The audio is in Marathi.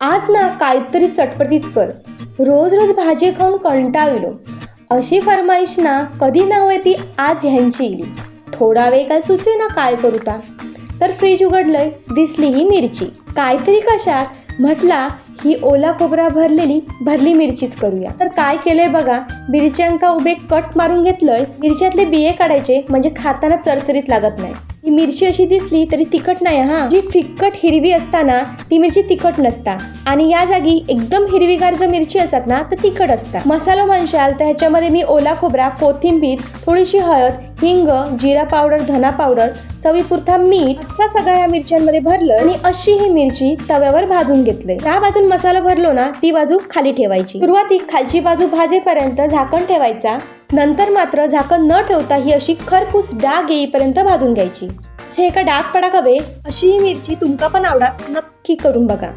आज ना काहीतरी चटपटीत कर. रोज रोज भाजी खाऊन कंटाळलो. अशी फरमाईश ना कधी ना येते ती आज ह्यांची इली. थोडा वेळ काय सुचे ना काय करू ता? तर फ्रीज उघडलंय दिसली ही मिरची. काहीतरी कशात? म्हटला ही ओला खोबरा भरलेली भरली मिरचीच करूया. तर काय केलंय बघा मिरच्यांका उभे कट मारून घेतलंय. मिरच्यातले बिये काढायचे म्हणजे खाताना चरचरीत लागत नाही. मिरची अशी दिसली तरी तिखट नाही हा. जी फिक्कट हिरवी असताना ती मिरची तिखट नसता. आणि या जागी एकदम हिरवीगार जर मिरची असतात ना तर तिखट असतात मसाला म्हणशाल तर ह्याच्यामध्ये मी ओला खोबरा कोथिंबीर थोडीशी हळद हिंग जिरा पावडर धना पावडर चवीपुरता मीठ असा सगळ्या या मिरच्यांमध्ये भरलं आणि अशी ही मिरची तव्यावर भाजून घेतले. त्या बाजून मसाला भरलो ना ती बाजू खाली ठेवायची. सुरुवातीक खालची बाजू भाजेपर्यंत झाकण ठेवायचा. नंतर मात्र झाकण न ठेवता ही अशी खरपूस डाग येईपर्यंत भाजून घ्यायची. हे एका डाग पडा हवे अशी ही मिरची तुमका पण आवडात नक्की करून बघा.